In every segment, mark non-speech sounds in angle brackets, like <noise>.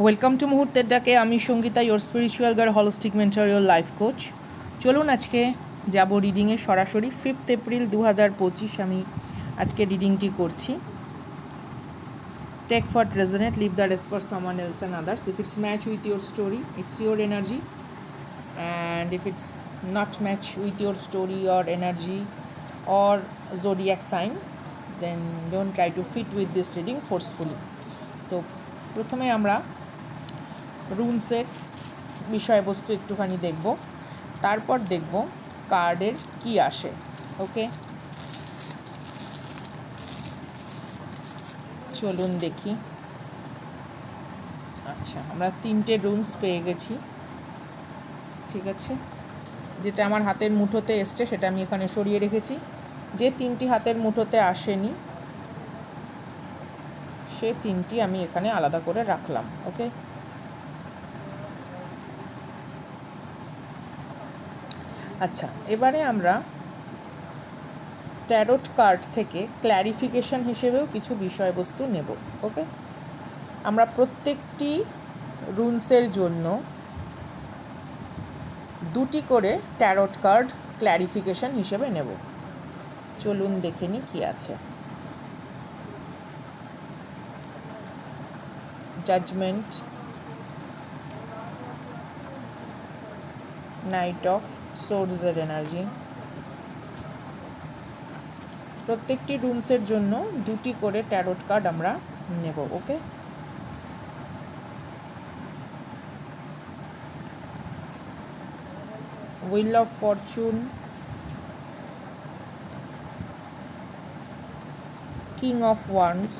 Welcome to মুহূর্তের ডাকে আমি Sangeeta your spiritual guard holistic mentor your life coach চলুন আজকে যাব রিডিংয়ে সরাসরি। ফিফথ এপ্রিল দু হাজার পঁচিশ আমি আজকে রিডিংটি করছি। Take for resonate leave the rest for someone else and others if it's match with your story it's your energy and if it's not match with your story or energy or zodiac sign then don't try to fit with this reading forcefully তো প্রথমে আমরা রুলসের বিষয়বস্তু একটুখানি দেখব। তারপর দেখব কার্ডের কি আসে, ওকে? চলুন দেখি। আচ্ছা আমরা তিনটে রুমস পেয়ে গেছি। ঠিক আছে? যেটা আমার হাতের মুঠোতে এসছে, সেটা আমি এখানে সরিয়ে রেখেছি। যে তিনটি হাতের মুঠোতে আসেনি, সে তিনটি আমি এখানে আলাদা করে রাখলাম, ওকে? আচ্ছা এবারে আমরা ট্যারোট কার্ড থেকে ক্ল্যারিফিকেশন হিসেবেও কিছু বিষয়বস্তু নেব ওকে আমরা প্রত্যেকটি রুলসের জন্য দুটি করে ট্যারোট কার্ড ক্ল্যারিফিকেশন হিসেবে নেব। চলুন দেখে নিই কী আছে। জাজমেন্ট নাইট অফ সোর্সের এনার্জি প্রত্যেকটি রুমসের জন্য দুটি করে ট্যারোট কার্ড আমরা নেব okay wheel of fortune king of wands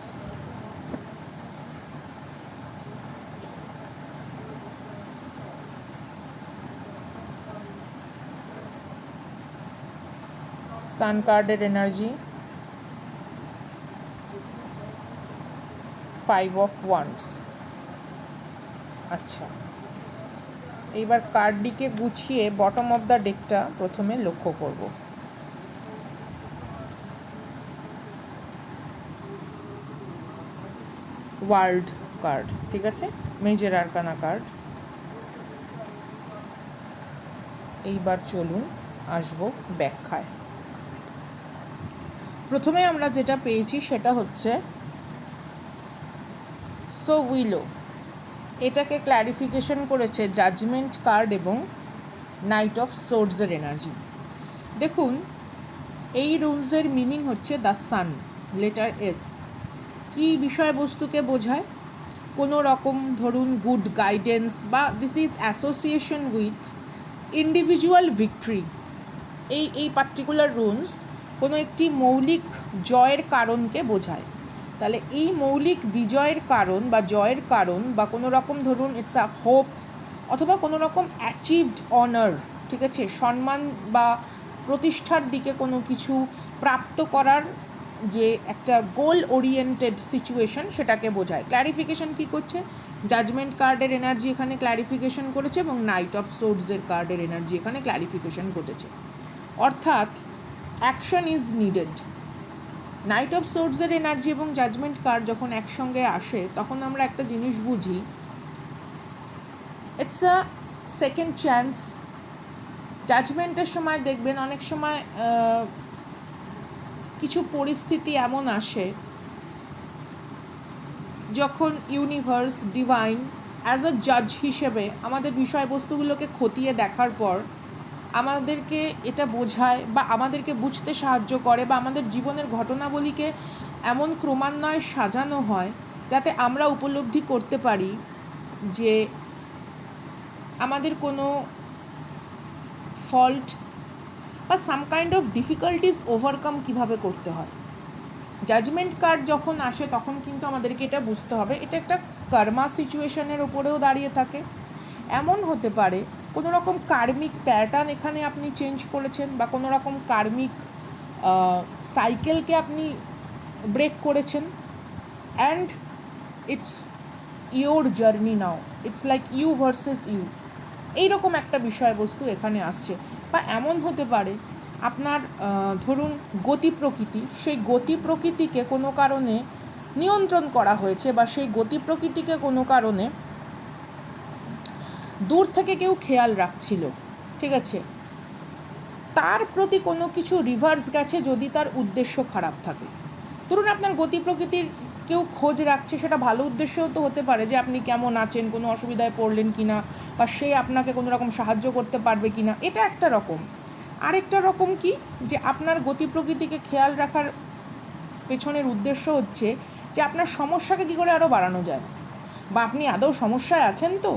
sun কার্ডের এনার্জি ফাইভ অফ ওয়ান্ডস আচ্ছা। এইবার কার্ডটিকে গুছিয়ে বটম অফ দ্য ডেকটা প্রথমে লক্ষ্য করব। ওয়ার্ল্ড কার্ড ঠিক আছে? মেজর আরকানা কার্ড এইবার চলুন, আসব ব্যাখ্যায়। প্রথমে আমরা যেটা পেয়েছি সেটা হচ্ছে সো উইলো এটাকে ক্ল্যারিফিকেশন করেছে জাজমেন্ট কার্ড এবং নাইট অফ সোর্সের এনার্জি দেখুন, এই রুলসের মিনিং হচ্ছে দ্য সান লেটার এস কী বিষয়বস্তুকে বোঝায়? কোনো রকম ধরুন গুড গাইডেন্স বা this is association with individual victory এই এই পার্টিকুলার রুলস কোনো একটি মৌলিক জয়ের কারণকে বোঝায়। তাহলে এই মৌলিক বিজয়ের কারণ বা জয়ের কারণ বা কোনো রকম ধরুন ইটস আ হোপ অথবা কোনো রকম অ্যাচিভড অনার ঠিক আছে? সম্মান বা প্রতিষ্ঠার দিকে কোনো কিছু প্রাপ্ত করার যে একটা গোল ওরিয়েন্টেড সিচুয়েশন সেটাকে বোঝায়। ক্ল্যারিফিকেশন কী করছে? জাজমেন্ট কার্ডের এনার্জি এখানে ক্ল্যারিফিকেশন করেছে এবং নাইট অফ সোর্সের কার্ডের এনার্জি এখানে ক্ল্যারিফিকেশন ঘটেছে। অর্থাৎ action is needed knight of সোর্সের এনার্জি এবং জাজমেন্ট কার্ড যখন একসঙ্গে আসে, তখন আমরা একটা জিনিস বুঝি। ইটস আ সেকেন্ড চান্স জাজমেন্টের সময় দেখবেন, অনেক সময় কিছু পরিস্থিতি এমন আসে, যখন ইউনিভার্স ডিভাইন অ্যাজ আ জাজ হিসেবে আমাদের বিষয়বস্তুগুলোকে খতিয়ে দেখার পর আমাদেরকে এটা বোঝায় বা আমাদেরকে বুঝতে সাহায্য করে বা আমাদের জীবনের ঘটনাবলীকে এমন ক্রমান্বয়ে সাজানো হয় যাতে আমরা উপলব্ধি করতে পারি যে আমাদের কোনো ফল্ট বা some kind of difficulties overcome কীভাবে করতে হয়। জাজমেন্ট কার্ড যখন আসে, তখন কিন্তু আমাদেরকে এটা বুঝতে হবে। এটা একটা কর্মা সিচুয়েশনের ওপরেও দাঁড়িয়ে থাকে। এমন হতে পারে কোনো রকম কার্মিক প্যাটার্ন এখানে আপনি চেঞ্জ করেছেন বা কোনো রকম কার্মিক সাইকেলকে আপনি ব্রেক করেছেন? And it's your journey now it's like you versus you এইরকম একটা বিষয়বস্তু এখানে আসছে। বা এমন হতে পারে, আপনার ধরুন গতি প্রকৃতি, সেই গতি প্রকৃতিকে কোনো কারণে নিয়ন্ত্রণ করা হয়েছে বা সেই গতি প্রকৃতিকে কোনো কারণে দূর থেকে কেউ খেয়াল রাখছিল, ঠিক আছে? তার প্রতি কোনো কিছু রিভার্স গেছে যদি তার উদ্দেশ্য খারাপ থাকে। ধরুন আপনার গতি প্রকৃতির কেউ খোঁজ রাখছে, সেটা ভালো উদ্দেশ্যও তো হতে পারে যে আপনি কেমন আছেন, কোনো অসুবিধায় পড়লেন কি না বা সে আপনাকে কোনো রকম সাহায্য করতে পারবে কি না এটা একটা রকম। আরেকটা রকম কি? যে আপনার গতি প্রকৃতিকে খেয়াল রাখার পেছনের উদ্দেশ্য হচ্ছে যে আপনার সমস্যাকে কী করে আরও বাড়ানো যায়? বা আপনি আদৌ সমস্যায় আছেন তো?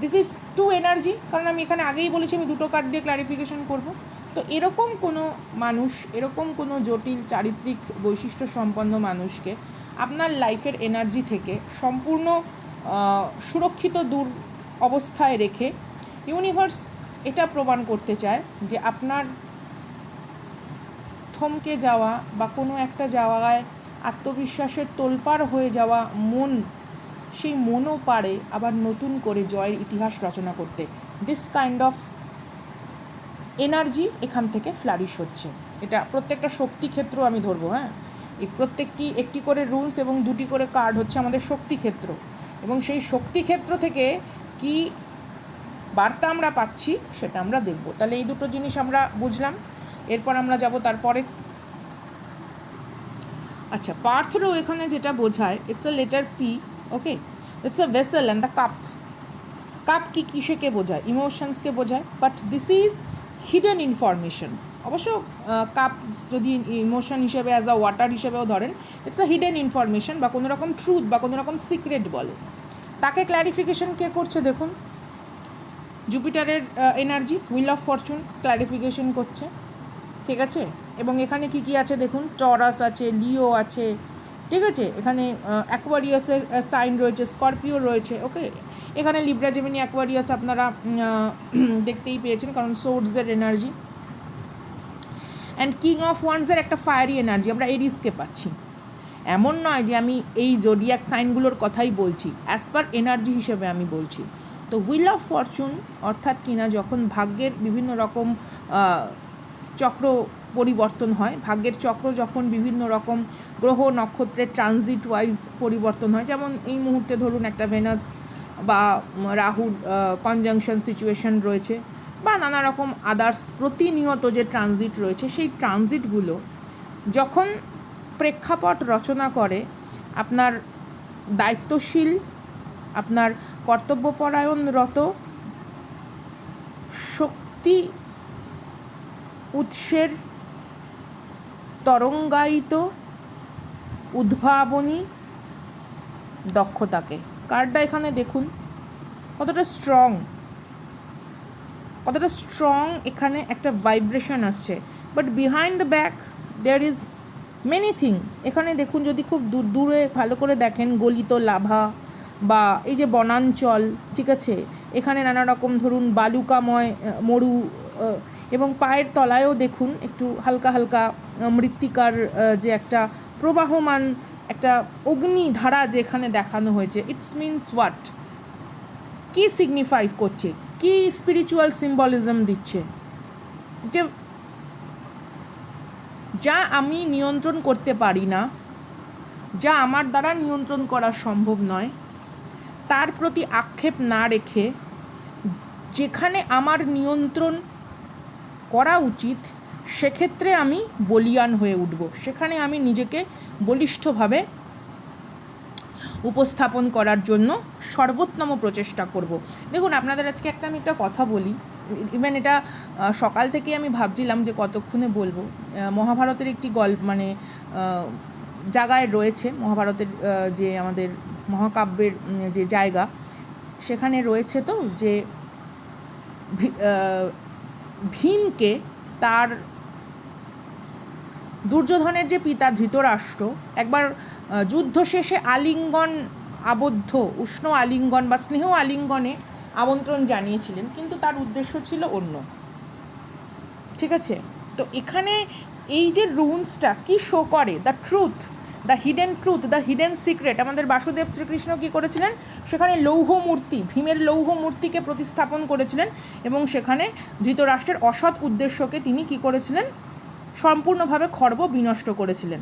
দিস ইজ টু এনার্জি কারণ আমি এখানে আগেই বলেছি, আমি দুটো কার্ড দিয়ে ক্লারিফিকেশন করব। তো এরকম কোনো মানুষ, এরকম কোনো জটিল চারিত্রিক বৈশিষ্ট্য সম্পন্ন মানুষকে আপনার লাইফের এনার্জি থেকে সম্পূর্ণ সুরক্ষিত দূর অবস্থায় রেখে ইউনিভার্স এটা প্রমাণ করতে চায় যে আপনার থমকে যাওয়া বা কোনো একটা জায়গায় আত্মবিশ্বাসের তোলপাড় হয়ে যাওয়া মন সেই মনও পারে আবার নতুন করে জয়ের ইতিহাস রচনা করতে। দিস কাইন্ড অফ এনার্জি এখান থেকে ফ্লারিশ হচ্ছে। এটা প্রত্যেকটা শক্তি ক্ষেত্র আমি ধরবো হ্যাঁ? এই প্রত্যেকটি একটি করে রুলস এবং দুটি করে কার্ড হচ্ছে আমাদের শক্তি ক্ষেত্র। এবং সেই শক্তি ক্ষেত্র থেকে কি বার্তা আমরা পাচ্ছি সেটা আমরা দেখব। তাহলে এই দুটো জিনিস আমরা বুঝলাম। এরপর আমরা যাব তারপরে আচ্ছা পার্থরও এখানে যেটা বোঝায় it's a letter P okay it's a vessel and the cup cup কি কিসেকে বোঝায় ইমোশনসকে বোঝায় but this is hidden information অবশ্য কাপ যদি ইমোশন হিসেবে অ্যাজ আ ওয়াটার হিসেবেও ধরেন ইটস আ হিডেন ইনফরমেশন বা কোনো রকম ট্রুথ বা কোনো রকম সিক্রেট বলে তাকে ক্ল্যারিফিকেশন কে করছে দেখুন জুপিটারের energy wheel of fortune clarification করছে ঠিক আছে এবং এখানে কি কি আছে দেখুন টরাস আছে লিও আছে ঠিক আছে? এখানে অ্যাকোয়ারিয়াসের সাইন রয়েছে স্করপিও রয়েছে ওকে এখানে লিব্রা জেমিনি অ্যাকোয়ারিয়াস আপনারা <clears throat> দেখতেই পেয়েছেন, কারণ সোর্সের এনার্জি অ্যান্ড কিং অফ ওয়ান্সের একটা ফায়ারি এনার্জি আমরা এরিসকে পাচ্ছি। এমন নয় যে আমি এই জোডিয়াক সাইনগুলোর কথাই বলছি অ্যাজ পার এনার্জি হিসেবে আমি বলছি। তো হুইল অফ ফরচুন অর্থাৎ কিনা যখন ভাগ্যের বিভিন্ন রকম চক্র পরিবর্তন হয়। ভাগ্যের চক্র যখন বিভিন্ন রকম গ্রহ, নক্ষত্রের ট্রানজিট ওয়াইজ পরিবর্তন হয়। যেমন এই মুহূর্তে ধরুন একটা ভেনাস বা রাহুর কনজাংশন সিচুয়েশন রয়েছে বা নানা রকম আদার্স প্রতিনিয়ত যে ট্রানজিট রয়েছে, সেই ট্রানজিটগুলো যখন প্রেক্ষাপট রচনা করে, আপনার দায়িত্বশীল, আপনার কর্তব্যপরায়ণরত শক্তি উৎসের তরঙ্গায়িত উদ্ভাবনী দক্ষতাকে। কার্ডটা এখানে দেখুন। কতটা স্ট্রং কতটা স্ট্রং এখানে একটা ভাইব্রেশন আসছে। But behind the back there is many thing এখানে দেখুন, যদি খুব দূর দূরে ভালো করে দেখেন, গলিত লাভা বা এই যে বনাঞ্চল, ঠিক আছে? এখানে নানা রকম ধরুন, বালুকাময় মরু এবং পায়ের তলায়ও দেখুন একটু হালকা হালকা মৃত্তিকার যে একটা প্রবাহমান একটা অগ্নি অগ্নিধারা যেখানে দেখানো হয়েছে। ইটস মিনস হোয়াট কি সিগনিফাই করছে? কি স্পিরিচুয়াল সিম্বলিজম দিচ্ছে? যে যা আমি নিয়ন্ত্রণ করতে পারি না, যা আমার দ্বারা নিয়ন্ত্রণ করা সম্ভব নয়, তার প্রতি আক্ষেপ না রেখে যেখানে আমার নিয়ন্ত্রণ করা উচিত, সেক্ষেত্রে আমি বলিয়ান হয়ে উঠব। সেখানে আমি নিজেকে বলিষ্ঠভাবে উপস্থাপন করার জন্য সর্বোত্তম প্রচেষ্টা করব। দেখুন, আপনাদের আজকে একটা আমি একটা কথা বলি। ইভেন এটা সকাল থেকেই আমি ভাবছিলাম যে কতক্ষণে বলব। মহাভারতের একটি গল্প মানে জায়গায় রয়েছে মহাভারতের যে আমাদের মহাকাব্যের যে জায়গা, সেখানে রয়েছে তো যে ভীমকে তার দুর্যোধনের যে পিতা ধৃতরাষ্ট্র, একবার যুদ্ধ শেষে আলিঙ্গন আবদ্ধ, উষ্ণ আলিঙ্গন বা স্নেহ আলিঙ্গনে আমন্ত্রণ জানিয়েছিলেন, কিন্তু তার উদ্দেশ্য ছিল অন্য। ঠিক আছে? তো এখানে এই যে রুনসটা কি শো করে? The truth the hidden truth the hidden secret আমাদের বাসুদেব শ্রীকৃষ্ণ কী করেছিলেন? সেখানে লৌহ মূর্তি, ভীমের লৌহ মূর্তিকে প্রতিস্থাপন করেছিলেন এবং সেখানে ধৃতরাষ্ট্রের অসৎ উদ্দেশ্যকে তিনি কী করেছিলেন? সম্পূর্ণভাবে খর্ব বিনষ্ট করেছিলেন।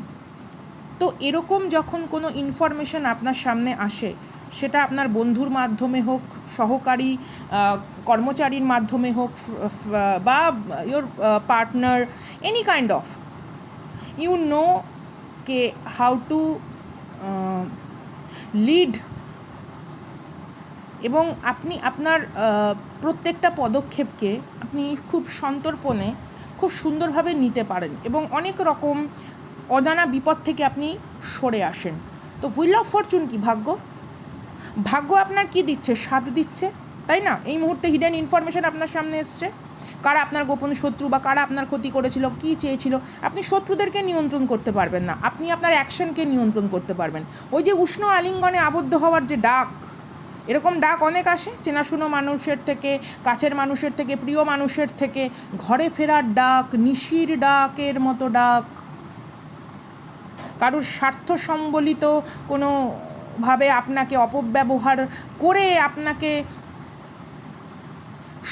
তো এরকম যখন কোনো ইনফরমেশন আপনার সামনে আসে, সেটা আপনার বন্ধুর মাধ্যমে হোক, সহকারী কর্মচারীর মাধ্যমে হোক বা your partner any kind of you know K how to lead এবং আপনি আপনার আহ, প্রত্যেকটা পদক্ষেপকে আপনি খুব সন্তর্পণে খুব সুন্দরভাবে নিতে পারেন এবং অনেক রকম অজানা বিপদ থেকে আপনি সরে আসেন। তো হুইল অফ ফরচুন কি ভাগ্য? ভাগ্য আপনার কি দিচ্ছে? স্বাদ দিচ্ছে তাই না? এই মুহূর্তে হিডেন ইনফরমেশন আপনার সামনে এসছে। কারা আপনার গোপন শত্রু বা কারা আপনার ক্ষতি করেছিল, কি চেয়েছিল, আপনি শত্রুদেরকে নিয়ন্ত্রণ করতে পারবেন না। আপনি আপনার অ্যাকশনকে নিয়ন্ত্রণ করতে পারবেন। ওই যে উষ্ণ আলিঙ্গনে আবদ্ধ হওয়ার যে ডাক, এরকম ডাক অনেক আসে, চেনাশুনো মানুষের থেকে, কাছের মানুষের থেকে, প্রিয় মানুষের থেকে, ঘরে ফেরার ডাক, নিশির ডাকের মতো ডাক। কারোর স্বার্থ সম্বলিত কোনো ভাবে আপনাকে অপব্যবহার করে আপনাকে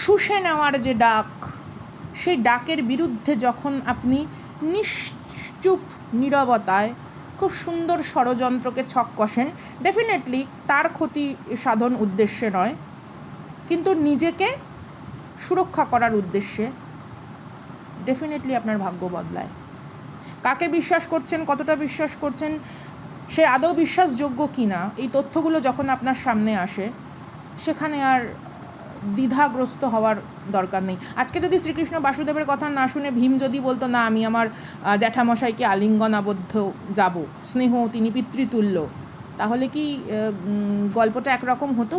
শুষে নেওয়ার যে ডাক, সেই ডাকের বিরুদ্ধে যখন আপনি নিশ্চুপ নীরবতায় খুব সুন্দর ষড়যন্ত্রকে ছক কষেন ডেফিনেটলি তার ক্ষতি সাধন উদ্দেশ্যে নয়, কিন্তু নিজেকে সুরক্ষা করার উদ্দেশ্যে ডেফিনেটলি আপনার ভাগ্য বদলায়। কাকে বিশ্বাস করছেন, কতটা বিশ্বাস করছেন, সে আদৌ বিশ্বাসযোগ্য কি না এই তথ্যগুলো যখন আপনার সামনে আসে, সেখানে আর দ্বিধাগ্রস্ত হওয়ার দরকার নেই। আজকে যদি শ্রীকৃষ্ণ বাসুদেবের কথা না শুনে ভীম যদি বলতো, না, আমি আমার জ্যাঠামশাইকে আলিঙ্গন আবদ্ধ যাব, স্নেহ তিনি পিতৃতুল্য, তাহলে কি গল্পটা একরকম হতো?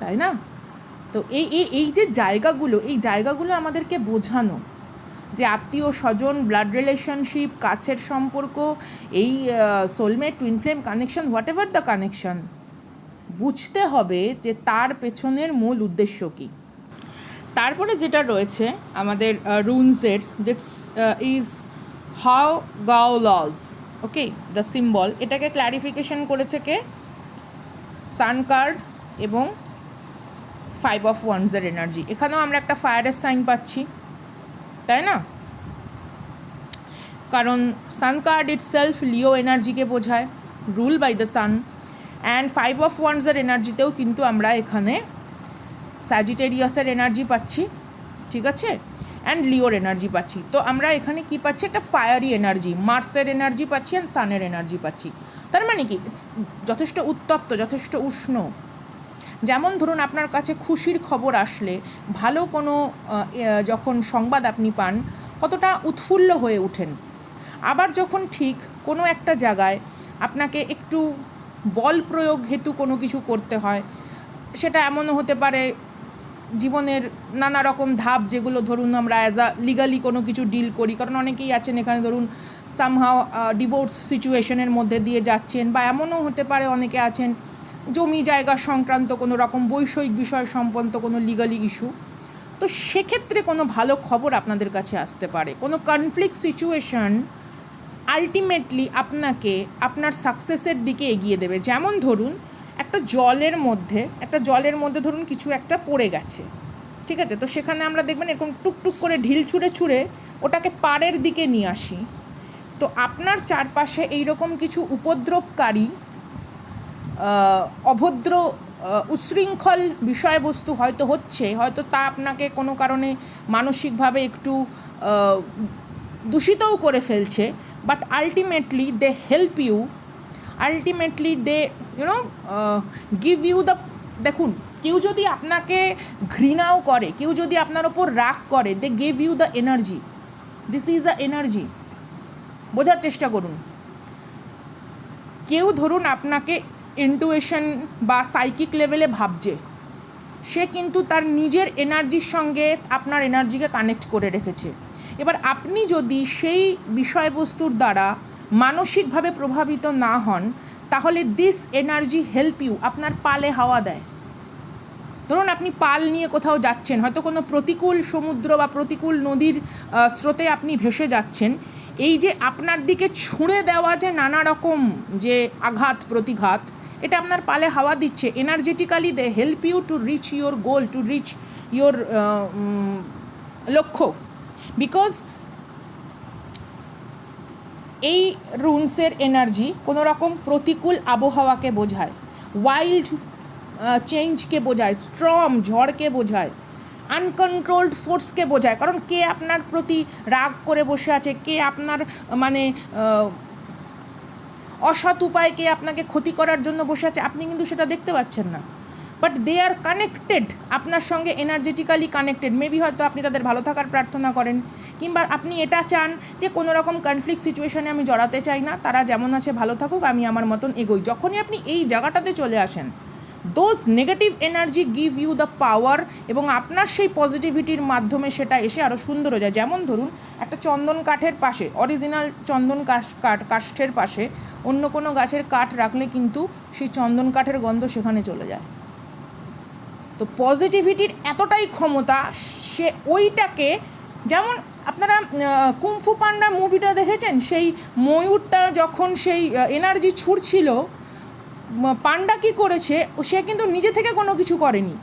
তাই না? তো এই এই এই যে জায়গাগুলো, এই জায়গাগুলো আমাদেরকে বোঝানো যে আত্মীয় স্বজন ব্লাড রিলেশনশিপ কাছের সম্পর্ক, এই soulmate twin flame connection whatever the connection বুঝতে হবে যে তার পেছনের মূল উদ্দেশ্য কী। তারপরে যেটা রয়েছে আমাদের রুনসের দিটস ইজ হাউ গাও লজ, ওকে? The symbol. এটাকে ক্ল্যারিফিকেশন করেছে কে? সান কার্ড এবং ফাইভ অফ ওয়ান্সের এনার্জি। এখানেও আমরা একটা ফায়ারের সাইন পাচ্ছি, তাই না? কারণ sun card itself Leo এনার্জিকে বোঝায়, rule by the sun. And five of ওয়ান্সের এনার্জিতেও কিন্তু আমরা এখানে স্যাজিটেরিয়াসের এনার্জি পাচ্ছি, ঠিক আছে? অ্যান্ড লিওর এনার্জি পাচ্ছি। তো আমরা এখানে কি পাচ্ছি? একটা ফায়ারি এনার্জি মার্সের এনার্জি পাচ্ছি অ্যান্ড সানের এনার্জি পাচ্ছি। তার মানে কি? যথেষ্ট উত্তপ্ত, যথেষ্ট উষ্ণ। যেমন ধরুন আপনার কাছে খুশির খবর আসলে, ভালো কোনো যখন সংবাদ আপনি পান, কতটা উৎফুল্ল হয়ে ওঠেন। আবার যখন ঠিক কোনো একটা জায়গায় আপনাকে একটু বল প্রয়োগ হেতু কোনো কিছু করতে হয়। সেটা এমনও হতে পারে, জীবনের নানা রকম ধাপ যেগুলো ধরুন আমরা অ্যাজ আ লিগালি কোনো কিছু ডিল করি। কারণ অনেকেই আছেন এখানে ধরুন সামহাও ডিভোর্স সিচুয়েশনের মধ্যে দিয়ে যাচ্ছেন বা এমনও হতে পারে অনেকে আছেন, জমি জায়গা সংক্রান্ত কোনো রকম বৈষয়িক বিষয় সম্পন্ন কোনো লিগালি ইস্যু তো সেক্ষেত্রে কোনো ভালো খবর আপনাদের কাছে আসতে পারে। কোনো কনফ্লিক্ট সিচুয়েশন আলটিমেটলি আপনাকে আপনার সাকসেসের দিকে এগিয়ে দেবে। যেমন ধরুন একটা জলের মধ্যে একটা জলের মধ্যে ধরুন কিছু একটা পড়ে গেছে। ঠিক আছে? তো সেখানে আমরা দেখবেন এরকম টুকটুক করে ঢিল ছুঁড়ে ছুঁড়ে ওটাকে পাড়ের দিকে নিয়ে আসি। তো আপনার চারপাশে এইরকম কিছু উপদ্রবকারী অভদ্র আহ, উচ্ছৃঙ্খল বিষয়বস্তু হয়তো হচ্ছে হয়তো তা আপনাকে কোনো কারণে মানসিকভাবে একটু দূষিতও করে ফেলছে। But ultimately they help you ultimately they you know give you the দেখুন, কেউ যদি আপনাকে ঘৃণাও করে, কেউ যদি আপনার ওপর রাগ করে they give you the energy this is the energy বোঝার চেষ্টা করুন। কেউ ধরুন আপনাকে ইন্টুয়েশন বা সাইকিক লেভেলে ভাবছে, সে কিন্তু তার নিজের এনার্জির সঙ্গে আপনার এনার্জিকে কানেক্ট করে রেখেছে। এবার আপনি যদি সেই বিষয়বস্তুর দ্বারা মানসিকভাবে প্রভাবিত না হন, তাহলে দিস এনার্জি হেল্প ইউ আপনার পালে হাওয়া দেয়। ধরুন আপনি পাল নিয়ে কোথাও যাচ্ছেন, হয়তো কোনো প্রতিকূল সমুদ্র বা প্রতিকূল নদীর স্রোতে আপনি ভেসে যাচ্ছেন, এই যে আপনার দিকে ছুঁড়ে দেওয়া যে নানা রকম যে আঘাত, প্রতিঘাত, এটা আপনার পালে হাওয়া দিচ্ছে। Energetically they help you to reach your goal to reach your লক্ষ্য। বিকজ এই রুনসের এনার্জি কোনো রকম প্রতিকূল আবহাওয়াকে বোঝায় ওয়াইল্ড চেঞ্জকে বোঝায় স্ট্রম ঝড়কে বোঝায় আনকন্ট্রোলড ফোর্সকে বোঝায়। কারণ কে আপনার প্রতি রাগ করে বসে আছে, কে আপনার মানে অসৎ উপায় কে আপনাকে ক্ষতি করার জন্য বসে আছে, আপনি কিন্তু সেটা দেখতে পাচ্ছেন না। বাট দে আর কানেক্টেড আপনার সঙ্গে এনার্জেটিক্যালি কানেক্টেড মেবি হয়তো আপনি তাদের ভালো থাকার প্রার্থনা করেন। কিংবা আপনি এটা চান যে কোনো রকম কনফ্লিক্ট সিচুয়েশানে আমি জড়াতে চাই না। তারা যেমন আছে, ভালো থাকুক, আমি আমার মতন এগোই। যখনই আপনি এই জায়গাটাতে চলে আসেন those negative energy give you the power এবং আপনার সেই পজিটিভিটির মাধ্যমে সেটা এসে আরও সুন্দর হয়ে যায়। যেমন ধরুন, একটা চন্দন কাঠের পাশে অরিজিনাল চন্দন কাঠ কাঠ, কাষ্ঠের পাশে অন্য কোনো গাছের কাঠ রাখলে কিন্তু সেই চন্দন কাঠের গন্ধ সেখানে চলে যায়। তো পজিটিভিটির এতটাই ক্ষমতা, সে ওইটাকে যেমন আপনারা কুমফু পান্ডা মুভিটা দেখেছেন? সেই ময়ূরটা যখন সেই এনার্জি ছুটছিল পান্ডা কি করেছে? সে কিন্তু নিজে থেকে কোনো কিছু করেনি।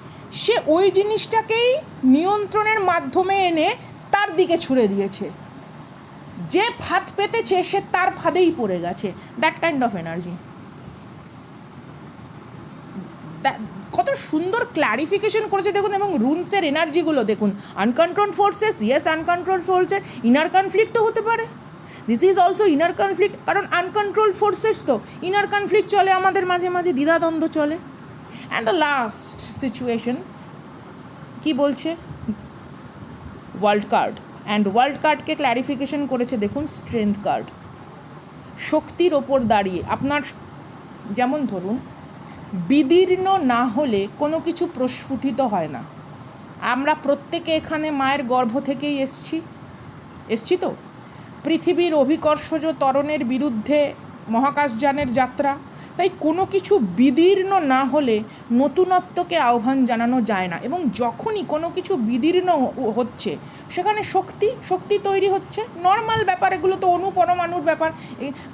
সে ওই জিনিসটাকেই নিয়ন্ত্রণের মাধ্যমে এনে তার দিকে ছুড়ে দিয়েছে। যে ফাঁদ পেতেছে, সে তার ফাঁদেই পড়ে গেছে। দ্যাট কাইন্ড অফ এনার্জি কত সুন্দর ক্ল্যারিফিকেশন করেছে দেখুন, এবং রুনসের এনার্জিগুলো দেখুন। আনকন্ট্রোল ফোর্সেস ইয়েস আনকন্ট্রোল ফোর্সের ইনার কনফ্লিক্টও হতে পারে। This is also inner conflict কারণ আনকন্ট্রোল ফোর্সেস তো ইনার কনফ্লিক্ট চলে আমাদের মাঝে মাঝে, দ্বিধাদ্বন্দ্ব চলে। অ্যান্ড দ্য লাস্ট সিচুয়েশন কি বলছে? ওয়ার্ল্ড কার্ড অ্যান্ড ওয়ার্ল্ড কার্ডকে ক্ল্যারিফিকেশন করেছে দেখুন স্ট্রেংথ কার্ড শক্তির ওপর দাঁড়িয়ে, আপনার যেমন ধরুন বিদীর্ণ না হলে কোনো কিছু প্রস্ফুটিত হয় না। আমরা প্রত্যেকে এখানে মায়ের গর্ভ থেকেই এসছি। এসছি তো? পৃথিবীর অভিকর্ষজ ত্বরণের বিরুদ্ধে মহাকাশযানের যাত্রা। তাই কোনো কিছু বিদীর্ণ না হলে নতুনত্বকে আহ্বান জানানো যায় না এবং যখনই কোনো কিছু বিদীর্ণ হচ্ছে, সেখানে শক্তি শক্তি তৈরি হচ্ছে। নর্মাল ব্যাপার, এগুলো তো অণু পরমাণুর ব্যাপার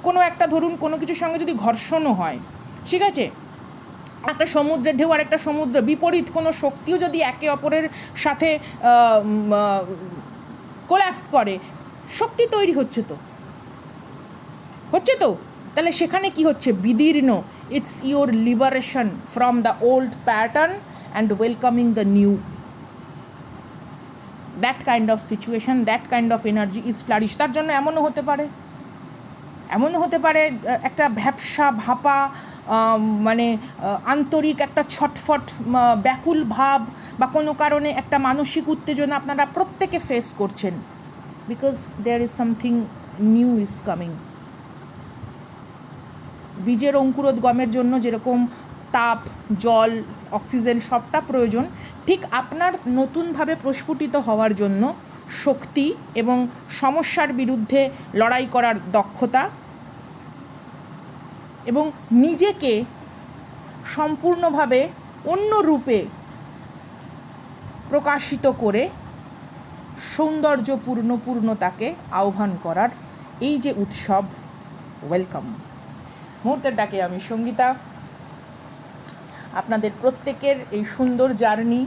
কোনো একটা ধরুন কোনো কিছুর সঙ্গে যদি ঘর্ষণও হয়, ঠিক আছে? একটা সমুদ্রের ঢেউ আর একটা সমুদ্র বিপরীত কোনো শক্তিও যদি একে অপরের সাথে কোল্যাপস করে, শক্তি তৈরি হচ্ছে তো। হচ্ছে তো? তাহলে সেখানে কি হচ্ছে? বিদীর্ণ। It's your liberation from the old pattern and welcoming the new that kind of situation that kind of energy is flourish তার জন্য এমনও হতে পারে। এমনও হতে পারে একটা ভ্যাবসা ভাপা মানে আন্তরিক একটা ছটফট ব্যাকুল ভাব বা কোনো কারণে একটা মানসিক উত্তেজনা আপনারা প্রত্যেকে ফেস করছেন। Because there is something new is coming বীজের অঙ্কুরোদ্গমের জন্য যেরকম তাপ, জল, অক্সিজেন সবটা প্রয়োজন, ঠিক আপনার নতুনভাবে প্রস্ফুটিত হওয়ার জন্য শক্তি এবং সমস্যার বিরুদ্ধে লড়াই করার দক্ষতা এবং নিজেকে সম্পূর্ণভাবে অন্য রূপে প্রকাশিত করে সৌন্দর্যপূর্ণ পূর্ণতাকে আহ্বান করার এই যে উৎসব ওয়েলকাম মুহূর্তের ডাকে আমি সঙ্গীতা। আপনাদের প্রত্যেকের এই সুন্দর জার্নি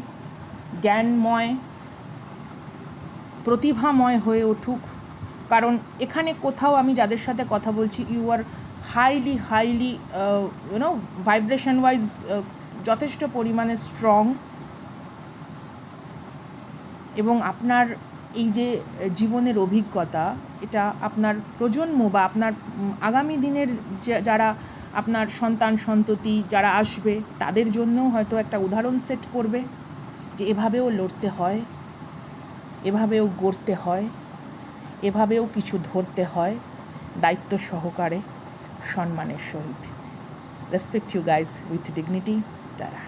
জ্ঞানময়, প্রতিভাময় হয়ে উঠুক। কারণ এখানে কোথাও আমি যাদের সাথে কথা বলছি you are highly highly you know vibration wise যথেষ্ট পরিমাণে স্ট্রং এবং আপনার এই যে জীবনের অভিজ্ঞতা, এটা আপনার প্রজন্ম বা আপনার আগামী দিনের যারা আপনার সন্তান, সন্ততি যারা আসবে, তাদের জন্যও হয়তো একটা উদাহরণ সেট করবে যে, এভাবেও লড়তে হয়, এভাবেও গড়তে হয়, এভাবেও কিছু ধরতে হয়, দায়িত্ব সহকারে। সম্মানের সহিত respect you guys with dignity তারা